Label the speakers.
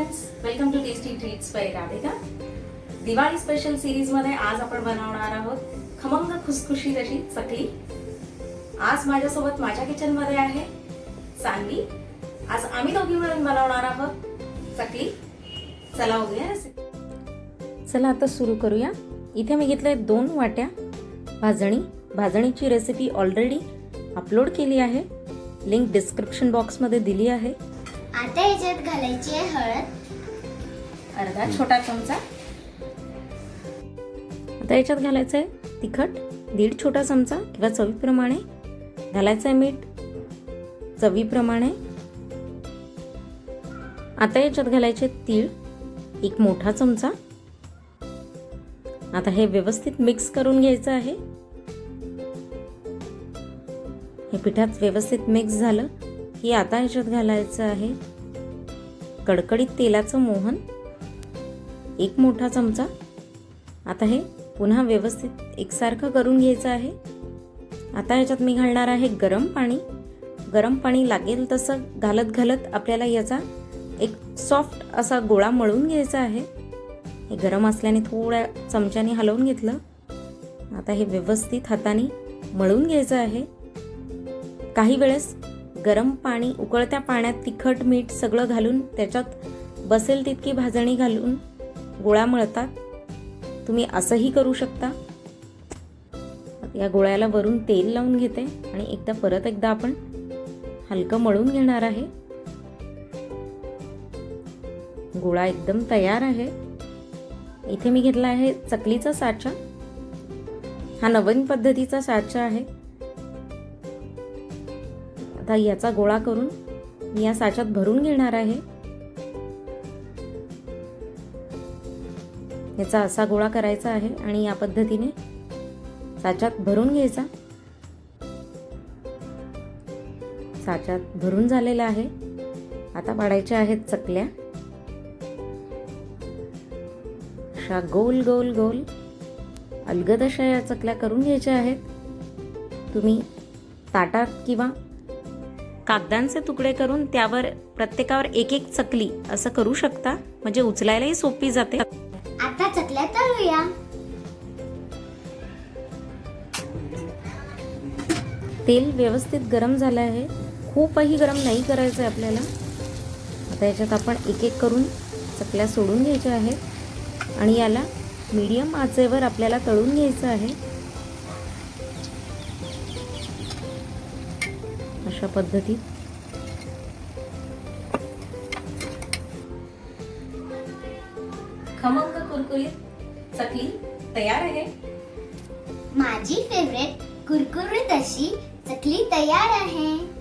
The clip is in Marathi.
Speaker 1: Friends welcome to tasty treats by Radhika Diwali special सिरीजमध्ये आज आपण बनवणार आहोत खमंग खुसखुशीत अशी चकली. आज माझ्यासोबत माझ्या किचनमध्ये आहे सांगली आज आम्ही दोघी मिळून बनवणार आहोत चकली. चला बघूया रेसिपी चला आता सुरू करूया. इथे मी घेतलंय दोन वाट्या भाजणी. भाजणीची रेसिपी ऑलरेडी अपलोड केली आहे. लिंक डिस्क्रिप्शन बॉक्समध्ये दिली आहे.
Speaker 2: आता याच्यात घालायची आहे हळद.
Speaker 1: अर्धा छोटा चमचा. आता याच्यात घालायचं आहे तिखट दीड छोटा चमचा किंवा चवीप्रमाणे. घालायचं आहे मीठ चवीप्रमाणे. आता याच्यात घालायचे तीळ एक मोठा चमचा. आता हे व्यवस्थित मिक्स करून घ्यायचं आहे. हे पिठात व्यवस्थित मिक्स झालं की आता ह्याच्यात घालायचं आहे. कडकडीत तेलाचं मोहन एक मोठा चमचा. आता हे पुन्हा व्यवस्थित एकसारखं करून घ्यायचं आहे. आता ह्याच्यात मी घालणार आहे गरम पाणी. गरम पाणी लागेल तसं घालत घालत आपल्याला याचा एक सॉफ्ट असा गोळा मळून घ्यायचा आहे. हे गरम असल्याने थोड्या चमच्याने हलवून घेतलं. आता हे व्यवस्थित हाताने मळून घ्यायचं आहे. काही वेळेस गरम पाणी उकळत्या पाण्यात तिखट मीठ सगळं घालून त्याच्यात बसेल तितकी भाजणी घालून गोळ्या मळतात. तुम्ही असंही करू शकता. या गोळ्याला वरून तेल लावून घेते आणि एकदा परत एकदा आपण हलकं मळून घेणार आहे. गोळा एकदम तयार आहे. इथे मी घेतला आहे चकलीचा साचा. हा नवीन पद्धतीचा साचा आहे. आता याचा गोळा करून मी या साच्यात भरून घेणार आहे. याचा असा गोळा करायचा आहे आणि या पद्धतीने साच्यात भरून घ्यायचा. साच्यात भरून झालेला आहे. आता पाडायच्या आहेत चकल्या. अशा गोल गोल गोल अलगद अशा या चकल्या करून घ्यायच्या आहेत. तुम्ही ताटात किंवा कागदांचे तुकडे करून त्यावर प्रत्येकावर एक एक चकली असं करू शकता. म्हणजे उचलायलाही सोपी जाते.
Speaker 2: आता चकल्या तळूया.
Speaker 1: तेल व्यवस्थित गरम झालं आहे. खूपही गरम नाही करायचं आहे आपल्याला. आता याच्यात आपण एक एक करून चकल्या सोडून घ्यायच्या आहेत. आणि याला मीडियम आचेवर आपल्याला तळून घ्यायचं आहे. अशा पद्धतीत खमंग कुरकुरीत चकली तयार आहे.
Speaker 2: माझी फेवरेट कुरकुरीत अशी चकली तयार आहे.